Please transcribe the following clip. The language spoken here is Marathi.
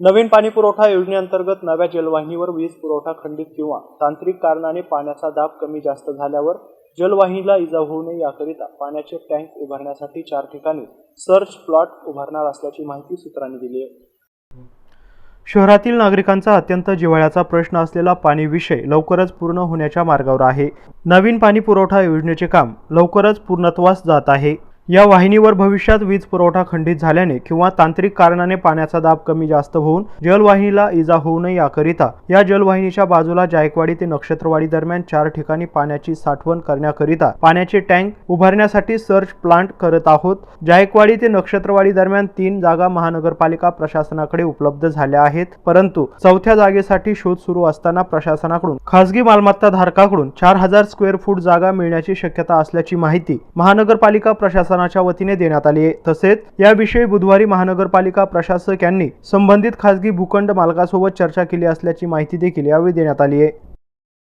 नवीन पाणी पुरवठा योजनेअंतर्गत नव्या जलवाहिनीवर वीज पुरवठा खंडित किंवा तांत्रिक कारणाने पाण्याचा दाब कमी जास्त झाल्यावर जलवाहिनीला इजा होऊ नये याकरिता पाण्याचे टँक उभारण्यासाठी चार ठिकाणी सर्च प्लॉट उभारणार असल्याची माहिती सूत्रांनी दिली आहे. शहरातील नागरिकांचा अत्यंत जिव्हाळ्याचा प्रश्न असलेला पाणी विषय लवकरच पूर्ण होण्याच्या मार्गावर आहे. नवीन पाणी पुरवठा योजनेचे काम लवकरच पूर्णत्वास जात आहे. या वाहिनीवर भविष्यात वीज पुरवठा खंडित झाल्याने किंवा तांत्रिक कारणाने पाण्याचा दाब कमी जास्त होऊन जलवाहिनीला इजा होऊ नये याकरिता या जलवाहिनीच्या बाजूला जायकवाडी ते नक्षत्रवाडी दरम्यान चार ठिकाणी पाण्याची साठवण करण्याकरिता पाण्याचे टँक उभारण्यासाठी सर्च प्लांट करत आहोत. जायकवाडी ते नक्षत्रवाडी दरम्यान तीन जागा महानगरपालिका प्रशासनाकडे उपलब्ध झाल्या आहेत. परंतु चौथ्या जागेसाठी शोध सुरू असताना प्रशासनाकडून खासगी मालमत्ता धारकाकडून चार हजार स्क्वेअर फूट जागा मिळण्याची शक्यता असल्याची माहिती महानगरपालिका प्रशासनाच्या वतीने देण्यात आली आहे. तसेच याविषयी बुधवारी महानगरपालिका प्रशासक यांनी संबंधित खासगी भूखंड मालकासोबत चर्चा केली असल्याची माहिती देखील यावेळी देण्यात आली आहे.